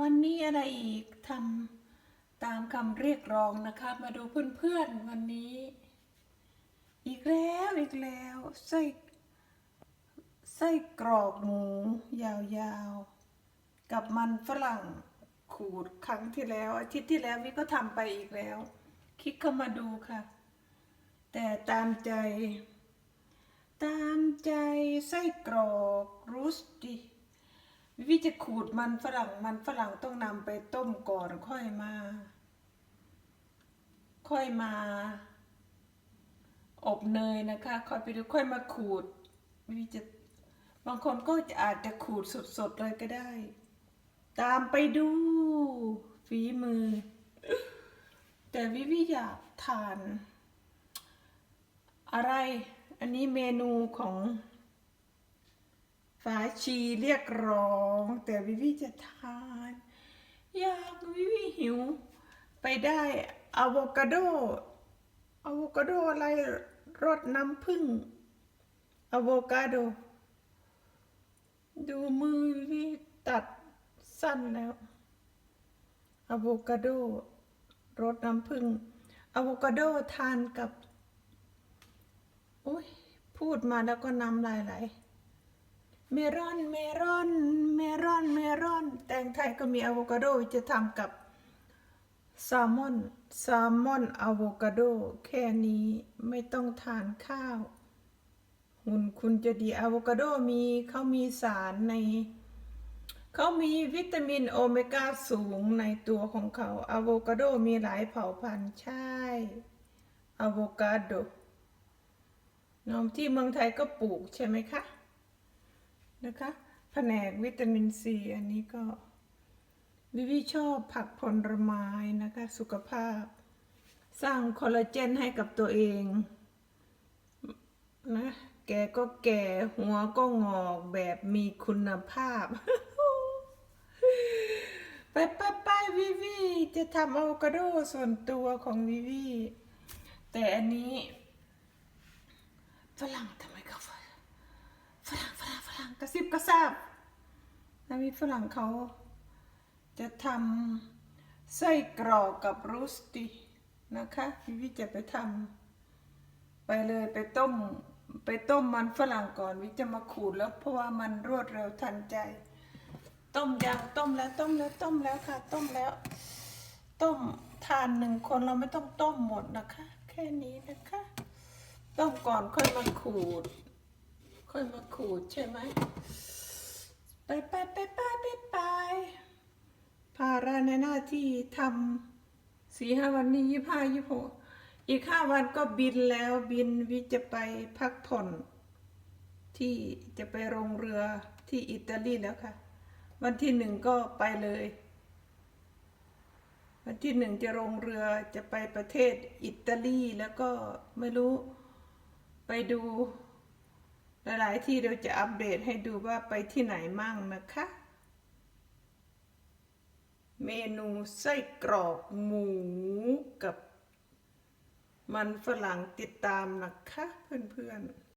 วันนี้อะไรอีกทำตามคำเรียกร้องนะคะ มาดูเพื่อนๆวันนี้ อีกแล้วอีกแล้วไส้ไส้กรอกหมู ยาวๆ กับมันฝรั่งขูดครั้งที่แล้ว อาทิตย์ที่แล้ววิก็ทำไปอีกแล้ว คลิกเข้ามาดูค่ะ แต่ตามใจ ตามใจไส้กรอกรูสติ วิวิจะขูดมันฝรั่งมันฝรั่งต้องนำไปต้มก่อนค่อยมา ค่อยมา อบเนยนะคะ ค่อยไปดูค่อยมาขูดวิวิจะบางคนก็จะอาจจะขูดสดๆเลยก็ได้ ตามไปดู ฝีมือ แต่วิวิอยากทาน อะไร อันนี้เมนูของ ฝาชีเรียกร้อง แต่วิวิจะทาน อยากวิวิหิว ไปได้อะโวคาโดอะโวคาโดอะไรรสน้ำผึ้งอะโวคาโด ดูมือวิวตัดสั้นแล้วอะโวคาโดรสน้ำผึ้งอะโวคาโดทานกับ อุ้ยพูดมาแล้วก็น้ำลายไหล เมรอน เมรอน เมรอน เมรอน แตงไทยก็มีอะโวคาโดจะทำกับแซลมอนแซลมอนอะโวคาโด แค่นี้ไม่ต้องทานข้าว หุ่นคุณจะดีอะโวคาโดมีเขามีสารใน เขามีวิตามินโอเมก้าสูงในตัวของเขาอะโวคาโดมีหลายเผ่าพันธุ์ใช่อะโวคาโดน้องที่เมืองไทยก็ปลูกใช่ไหมคะ นะคะแผนกวิตามินซีอันนี้ก็วิวิชอบผักผลไม้นะคะ สุขภาพ สร้างคอลลาเจนให้กับตัวเองนะแกก็แก่หัวก็งอกแบบมีคุณภาพ ไปไปไปวิวิจะทำอะโวคาโดส่วนตัวของวิวิแต่อันนี้ฝรั่งทำไมเขาฝรั่งฝรั่งฝรั่งฝรั่ง กระซิบกระซาบแล้วมีฝรั่งเขาจะทำไส้กรอกกับรูสตินะคะพี่วิจะไปทำไปเลยไปต้มไปต้มมันฝรั่งก่อนวิจะมาขูดแล้วเพราะว่ามันรวดเร็วทันใจ ต้มยังต้มแล้วต้มแล้วต้มแล้วค่ะ ต้มแล้ว ต้มทานหนึ่งคนเราไม่ต้องต้มหมดนะคะ แค่นี้นะคะ ต้มก่อนค่อยมาขูด ค่อยมาขูดใช่ไหมไปไปไปไปไปไปภาระในหน้าที่ทำสี่ห้าวันนี้ยี่ห้ายี่หกอีกห้าวันก็บินแล้วบินวิจะไปพักผ่อน ที่จะไปโรงเรือที่อิตาลีแล้วค่ะ วันที่หนึ่งก็ไปเลย วันที่หนึ่งจะลงเรือจะไปประเทศอิตาลีแล้วก็ไม่รู้ไปดู หลายๆที่เราจะอัปเดตให้ดูว่าไปที่ไหนมั่งนะคะ เมนูไส้กรอกหมูกับมันฝรั่งติดตามนะคะเพื่อนๆ